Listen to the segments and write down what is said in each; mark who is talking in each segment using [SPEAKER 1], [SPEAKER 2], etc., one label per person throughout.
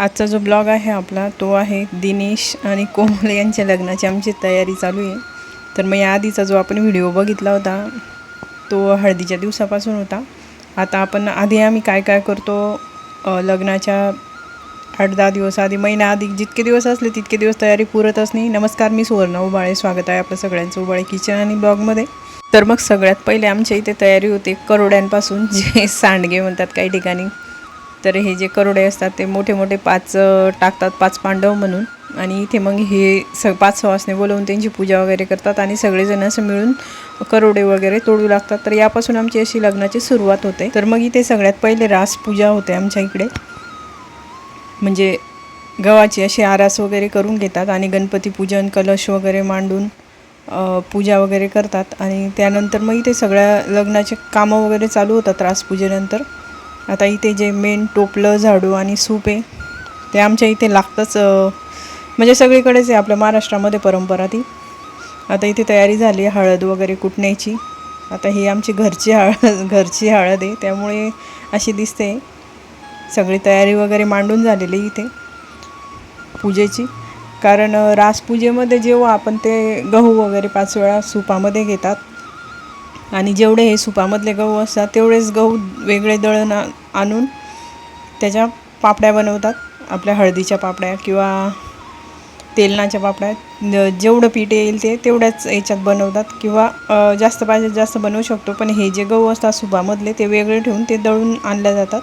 [SPEAKER 1] आजचा जो ब्लॉग आहे आपला तो आहे दिनेश आणि कोमल यांच्या लग्नाची आमची तयारी चालू आहे. तर मग या आधीचा जो आपण व्हिडिओ बघितला होता तो हळदीच्या दिवसापासून होता. आता आपण आधी आम्ही काय काय करतो लग्नाच्या आठ दहा दिवस आधी महिना आधी जितके दिवस असले तितके दिवस तयारी पुरतच नाही नमस्कार मी सुवर्ण उबाळे. स्वागत आहे आपलं सगळ्यांचं उबाळे किचन आणि ब्लॉगमध्ये तर मग सगळ्यात पहिले आमच्या इथे तयारी होते करोड्यांपासून जे सांडगे म्हणतात काही ठिकाणी. तर हे जे करोडे असतात ते मोठे मोठे पाच टाकतात पाच पांडव म्हणून. आणि इथे मग हे स पाच सवासने बोलवून त्यांची पूजा वगैरे करतात आणि सगळेजण असं मिळून करोडे वगैरे तोडू लागतात. तर यापासून आमची अशी लग्नाची सुरुवात होते. तर मग इथे सगळ्यात पहिले रास पूजा होते आमच्या इकडे. म्हणजे गव्हाची अशी आरास वगैरे करून घेतात आणि गणपती पूजन कलश वगैरे मांडून पूजा वगैरे करतात. आणि त्यानंतर मग इथे सगळ्या लग्नाचे कामं वगैरे चालू होतात रासपूजेनंतर आता इथे जे मेन टोपलं झाडू आणि सूप आहे ते आमच्या इथे लागतंच म्हणजे सगळीकडेच आहे आपल्या महाराष्ट्रामध्ये परंपरा ती. आता इथे तयारी झाली आहे हळद वगैरे कुटण्याची. आता ही आमची घरची हळद घरची हळद आहे त्यामुळे अशी दिसते. सगळी तयारी वगैरे मांडून झालेली इथे पूजेची. कारण रासपूजेमध्ये जेव्हा आपण ते गहू वगैरे पाच वेळा सुपामध्ये घेतात आणि जेवढे हे सुपामधले गहू असतात तेवढेच गहू वेगळे दळण आणून त्याच्या पापड्या बनवतात. आपल्या हळदीच्या पापड्या किंवा तेलनाच्या पापड्या. जेवढं पीठ येईल ते तेवढ्याच याच्यात बनवतात किंवा जास्त पाहिजे जास्त बनवू शकतो. पण हे जे गहू असतात सुपामधले ते वेगळे ठेवून ते दळून आणल्या जातात.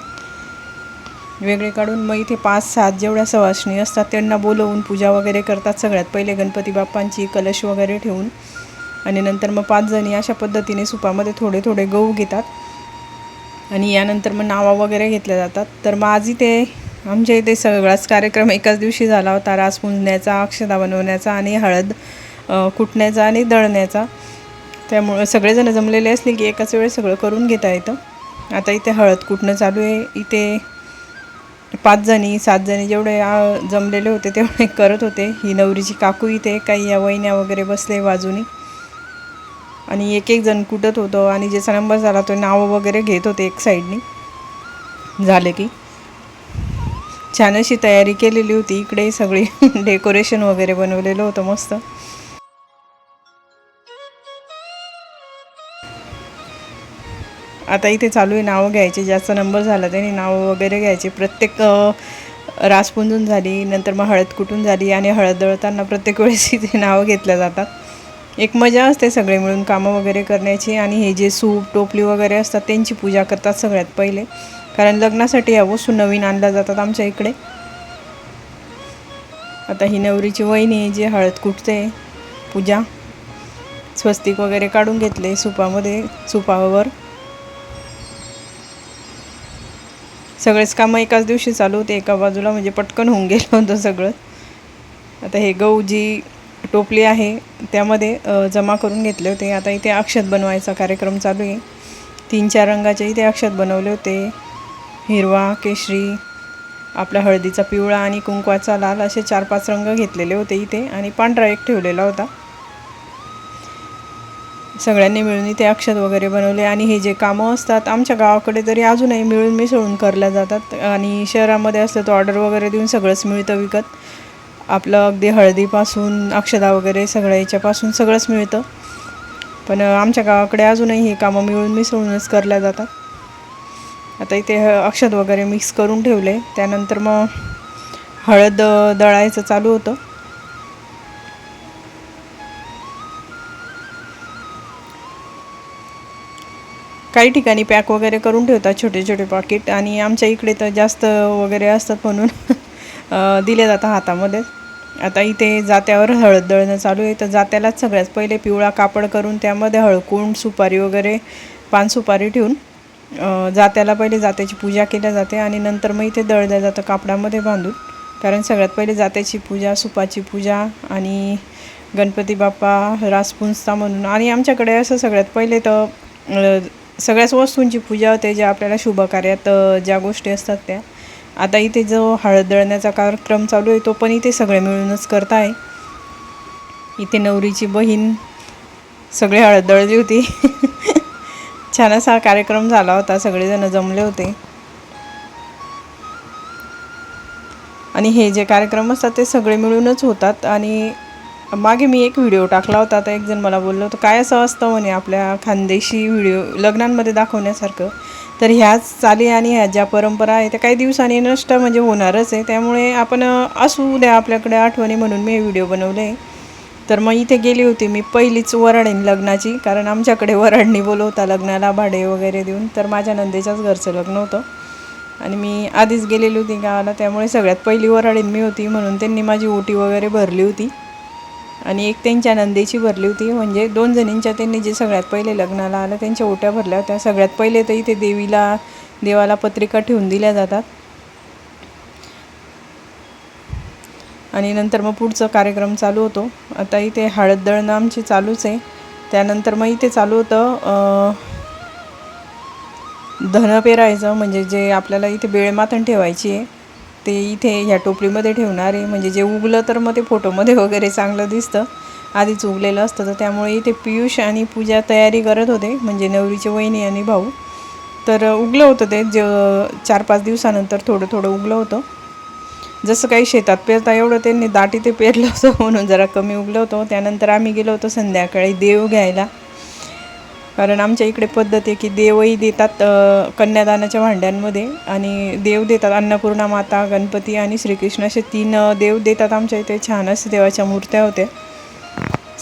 [SPEAKER 1] वेगळे काढून मग इथे पाच सात जेवढ्या सवासणी असतात त्यांना बोलवून पूजा वगैरे करतात सगळ्यात पहिले गणपती बाप्पांची कलश वगैरे ठेवून. आणि नंतर मग पाच जणी अशा पद्धतीने सुपामध्ये थोडे थोडे गहू घेतात. आणि यानंतर मग नावा वगैरे घेतल्या जातात. तर मग आजही ते आमच्या इथे सगळाच कार्यक्रम एकाच दिवशी झाला होता. रास पुंजण्याचा अक्षता बनवण्याचा आणि हळद कुटण्याचा आणि दळण्याचा. त्यामुळं सगळेजण जमलेले असले की एकाच वेळेस सगळं करून घेता येतं. आता इथे हळद कुटणं चालू आहे. इथे पाच जणी सात जणी जेवढे जमलेले होते तेवढे करत होते. ही नवरीची काकू इथे काही या वहिन्या वगैरे बसले बाजूनी. आणि एक एक जण कुटत होतं आणि ज्याचा नंबर झाला तो नावं वगैरे घेत होते एक साईडनी झाले की. छान अशी तयारी केलेली होती. इकडे सगळी डेकोरेशन वगैरे बनवलेलं होतं मस्त. आता इथे चालू आहे नावं घ्यायची. ज्याचा नंबर झाला त्याने नावं वगैरे घ्यायची. प्रत्येक रासपुंजून रास पुंजून झाली नंतर मग हळद कुटून झाली आणि हळद दळताना प्रत्येक वेळेस इथे नावं घेतल्या जातात. एक मजा असते सगळे मिळून कामं वगैरे करण्याची आणि हे जे सूप टोपली वगैरे असतात त्यांची पूजा करतात सगळ्यात पहिले. कारण लग्नासाठी या वस्तू नवीन आणल्या जातात आमच्या इकडे. आता ही नवरीची वहिनी आहे जी हळद कुटते. पूजा. स्वस्तिक वगैरे काढून घेतले सुपामध्ये सुपावर. सगळेच कामं एकाच दिवशी चालू होते एका बाजूला म्हणजे पटकन होऊन गेलं होतं सगळं. आता हे गहू जी टोपली आहे त्यामध्ये जमा करून घेतले होते. आता इथे अक्षत बनवायचा कार्यक्रम चालू आहे. तीन चार रंगाचे इथे अक्षत बनवले होते. हिरवा केशरी आपला हळदीचा पिवळा आणि कुंकवाचा लाल असे चार पाच रंग घेतलेले होते इथे आणि पांढरा एक ठेवलेला होता. सगळ्यांनी मिळून इथे अक्षत वगैरे बनवले आणि हे जे कामं असतात आमच्या गावाकडे तरी अजूनही मिळून मिसळून करल्या जातात. आणि शहरामध्ये असलं तर ऑर्डर वगैरे देऊन सगळंच मिळतं विकत. आपलं अगदी हळदीपासून अक्षदा वगैरे सगळं याच्यापासून सगळंच मिळतं. पण आमच्या गावाकडे अजूनही हे कामं मिळून मिसळूनच करल्या जातात. आता इथे अक्षद वगैरे मिक्स करून ठेवले. त्यानंतर मग हळद दळायचं चालू होतं. काही ठिकाणी पॅक वगैरे करून ठेवतात छोटे छोटे पाकिट आणि आमच्या इकडे तर जास्त वगैरे असतात म्हणून दिले जातं हातामध्ये. आता इथे जात्यावर हळद दळणं चालू आहे. तर जात्यालाच सगळ्यात पहिले पिवळा कापड करून त्यामध्ये हळकुंड सुपारी वगैरे पान सुपारी ठेवून जात्याला पहिले जात्याची पूजा केल्या जाते आणि नंतर मग इथे दळल्या जातं कापडामध्ये बांधून. कारण सगळ्यात पहिले जात्याची पूजा सुपाची पूजा आणि गणपती बाप्पा रासपुंजता म्हणून. आणि आमच्याकडे असं सगळ्यात पहिले तर सगळ्याच वस्तूंची पूजा होते ज्या आपल्याला शुभ कार्यात ज्या गोष्टी असतात त्या. आता इथे जो हळद दळण्याचा कार्यक्रम चालू आहे तो पण इथे सगळे मिळूनच करताय इथे नवरीची बहीण सगळे हळद दळली होती. छान असा कार्यक्रम झाला होता सगळेजण जमले होते. आणि हे जे कार्यक्रम असतात ते सगळे मिळूनच होतात आणि मागे मी एक व्हिडिओ टाकला होता आता एकजण मला बोललो होतं काय असं असतं म्हणे आपल्या खानदेशी व्हिडिओ लग्नांमध्ये दाखवण्यासारखं? तर ह्याच चाली आणि ह्या ज्या परंपरा आहे त्या काही दिवसांनी नष्ट म्हणजे होणारच आहे. त्यामुळे आपण असू द्या आपल्याकडे आठवणी म्हणून मी हे व्हिडिओ बनवले. तर मग इथे गेली होती मी पहिलीच वराडीन लग्नाची कारण आमच्याकडे वराडणी बोलवता लग्नाला भाडे वगैरे देऊन तर माझ्या नंदेच्याच घरचं लग्न होतं. आणि मी आधीच गेलेली होती गावाला त्यामुळे सगळ्यात पहिली वराडीन मी होती म्हणून त्यांनी माझी ओटी वगैरे भरली होती. आणि एक त्यांच्या नंदेची भरली होती. म्हणजे दोन जणींच्या त्यांनी जे सगळ्यात पहिले लग्नाला आलं त्यांच्या ओट्या भरल्या होत्या. सगळ्यात पहिले तर इथे देवीला देवाला पत्रिका ठेवून दिल्या जातात. आणि नंतर मग पुढचा कार्यक्रम चालू होतो. आता इथे हळद दळणं आमची चालूच आहे. त्यानंतर मग इथे चालू होतं धन पेरायचं म्हणजे जे आपल्याला इथे बेळमातण ठेवायची आहे. ते इथे ह्या टोपलीमध्ये ठेवणार आहे. म्हणजे जे उगलं तर मग ते फोटोमध्ये वगैरे चांगलं दिसतं. आधीच उगलेलं असतं. तर त्यामुळे इथे पियुष आणि पूजा तयारी करत होते. म्हणजे नवरीचे वहिनी आणि भाऊ. तर उगलं होतं ते. ज चार पाच दिवसानंतर थोडं थोडं उगलं होतं. जसं काही शेतात पेरता एवढं त्यांनी दाटी ते पेरलं होतं. म्हणून जरा कमी उगलं होतं. त्यानंतर आम्ही गेलो होतो संध्याकाळी देव घ्यायला. कारण आमच्या इकडे पद्धत आहे की देवही देतात कन्यादानाच्या भांड्यांमध्ये आणि देव देतात. अन्नपूर्णा माता गणपती आणि श्रीकृष्ण असे तीन देव देतात आमच्या इथे. छान देवाच्या मूर्त्या होत्या.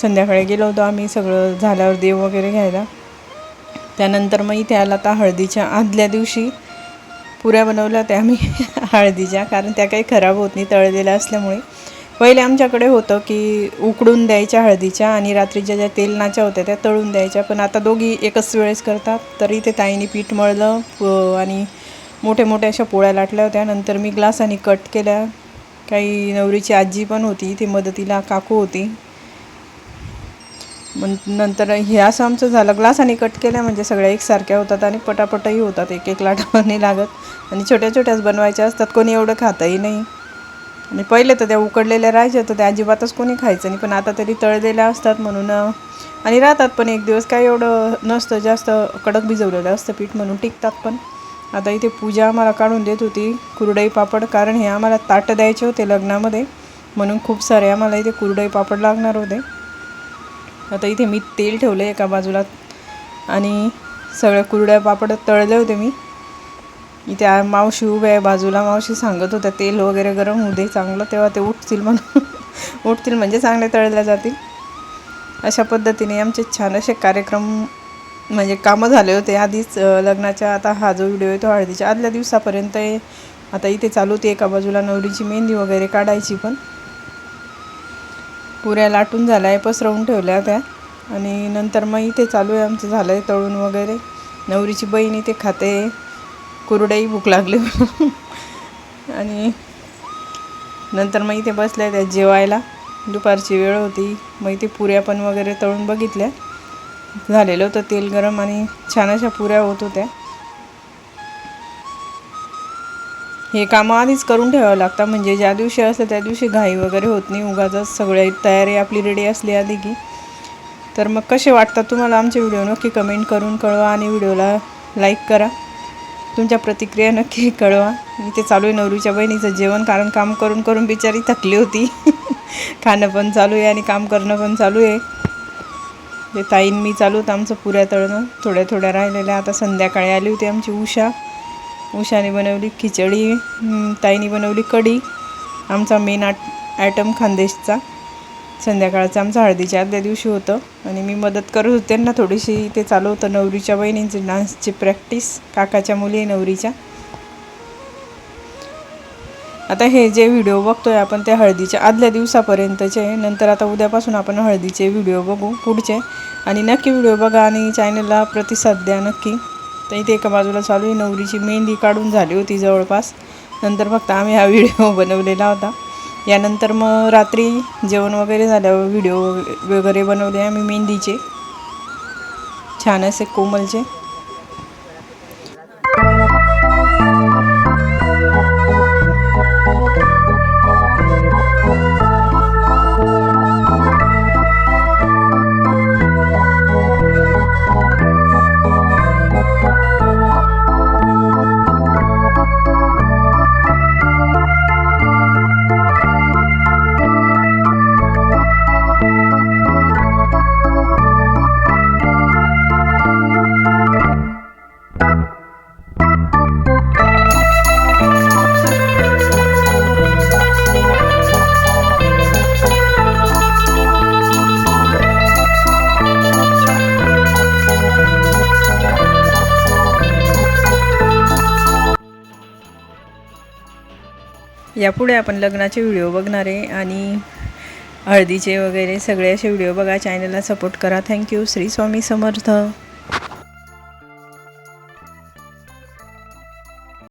[SPEAKER 1] संध्याकाळी गेलो होतो आम्ही सगळं झाल्यावर देव वगैरे घ्यायला. त्यानंतर मग इथे आला आता हळदीच्या आदल्या दिवशी. पुऱ्या बनवल्या होत्या आम्ही हळदीच्या कारण त्या काही खराब होत नाही तळलेल्या असल्यामुळे. पहिले आमच्याकडे होतं की उकडून द्यायच्या हळदीच्या आणि रात्रीच्या ज्या तेलनाच्या होत्या त्या तळून द्यायच्या. पण आता दोघी एकच वेळेस करतात. तरी ते ताईने पीठ मळलं आणि मोठे मोठ्या अशा पोळ्या लाटल्या होत्या. नंतर मी ग्लासाने कट केल्या. काही नवरीची आजी पण होती. ती मदतीला काकू होती. मग नंतर हे असं आमचं झालं. ग्लासाने कट केल्या म्हणजे सगळ्या एकसारख्या होतात आणि पटापटही होतात. एक एक लाटावर नाही लागत. आणि छोट्या छोट्याच बनवायच्या असतात. कोणी एवढं खातही नाही. आणि पहिले तर त्या उकडलेल्या राहायच्या तर त्या अजिबातच कोणी खायचं नाही. पण आता तरी तळलेल्या असतात म्हणून आणि राहतात पण एक दिवस काय एवढं नसतं जास्त कडक भिजवलेलं असतं पीठ म्हणून टिकतात पण. आता इथे पूजा आम्हाला काढून देत होती कुरडई पापड कारण हे आम्हाला ताटं द्यायचे होते लग्नामध्ये. म्हणून खूप सारे आम्हाला इथे कुरडई पापड लागणार होते. आता इथे मी तेल ठेवलं एका बाजूला आणि सगळ्या कुरड्या पापड तळले होते मी. इथे मावशी उभ्या आहे बाजूला मावशी सांगत होत्या तेल वगैरे गरम होऊ दे चांगलं तेव्हा ते उठतील म्हणून. उठतील म्हणजे चांगले तळल्या जातील. अशा पद्धतीने आमचे छान असे कार्यक्रम म्हणजे कामं झाले होते. आधीच लग्नाच्या आता हा जो व्हिडिओ आहे तो हळदीच्या आदल्या दिवसापर्यंत आता इथे चालू होती एका बाजूला नवरीची मेहंदी वगैरे काढायची पण. पुऱ्या लाटून झाल्या आहे पसरवून ठेवल्या त्या. आणि नंतर मग इथे चालू आहे आमचं झालं आहे तळून वगैरे. नवरीची बहीण इथे खाते कुरडई भूक लागली आणि नंतर मग इथे बसल्या त्या जेवायला. दुपारची वेळ होती. मग इथे पुऱ्या पण वगैरे तळून बघितल्या. झालेलं होतं तेल गरम आणि छान अशा पुऱ्या होत होत्या. हे कामं आधीच करून ठेवावं लागतं. म्हणजे ज्या दिवशी असतं त्या दिवशी घाई वगैरे होत नाही. उगाच सगळ्या तयारी आपली रेडी असली आधी की. तर मग कसे वाटतात तुम्हाला आमचे व्हिडिओ नक्की कमेंट करून कळवा आणि व्हिडिओला लाईक करा. तुमच्या प्रतिक्रिया नक्की कळवा. मी ते चालू आहे नवरीच्या बहिणीचं जेवण कारण काम करून करून बिचारी थकली होती. खाणं पण चालू आहे आणि काम करणं पण चालू आहे. ते ताईन मी चालू होतं आमचं पुऱ्या तळणं थोड्या थोड्या राहिलेल्या. आता संध्याकाळी आली होती आमची उषा. उषाने बनवली खिचडी ताईनी ताईने बनवली कढी. आमचा मेन आट ॲटम खानदेशचा. संध्याकाळचं आमचं हळदीच्या आदल्या दिवशी होतं. आणि मी मदत करत होते त्यांना थोडीशी. ते चालू होतं नवरीच्या बहिणींची डान्सची प्रॅक्टिस. काकाच्या मुली आहे नवरीच्या. आता हे जे व्हिडिओ बघतोय आपण ते हळदीच्या आदल्या दिवसापर्यंतचे नंतर आता उद्यापासून आपण हळदीचे व्हिडिओ बघू पुढचे. आणि नक्की व्हिडिओ बघा आणि चॅनलला प्रतिसाद द्या नक्की. तर इथे एका बाजूला चालू आहे. नवरीची मेहंदी काढून झाली होती जवळपास. नंतर फक्त आम्ही हा व्हिडिओ बनवलेला होता. यानंतर मग रात्री जेवण वगैरे झाल्यावर व्हिडिओ वगैरे बनवले आम्ही मेहंदीचे. छान असे कोमलचे. यापुढे आपण लग्नाचे व्हिडिओ बघणार आहे आणि हळदीचे वगैरे सगळे असे व्हिडिओ बघा. चॅनलला सपोर्ट करा. Thank you Shri Swami Samarth.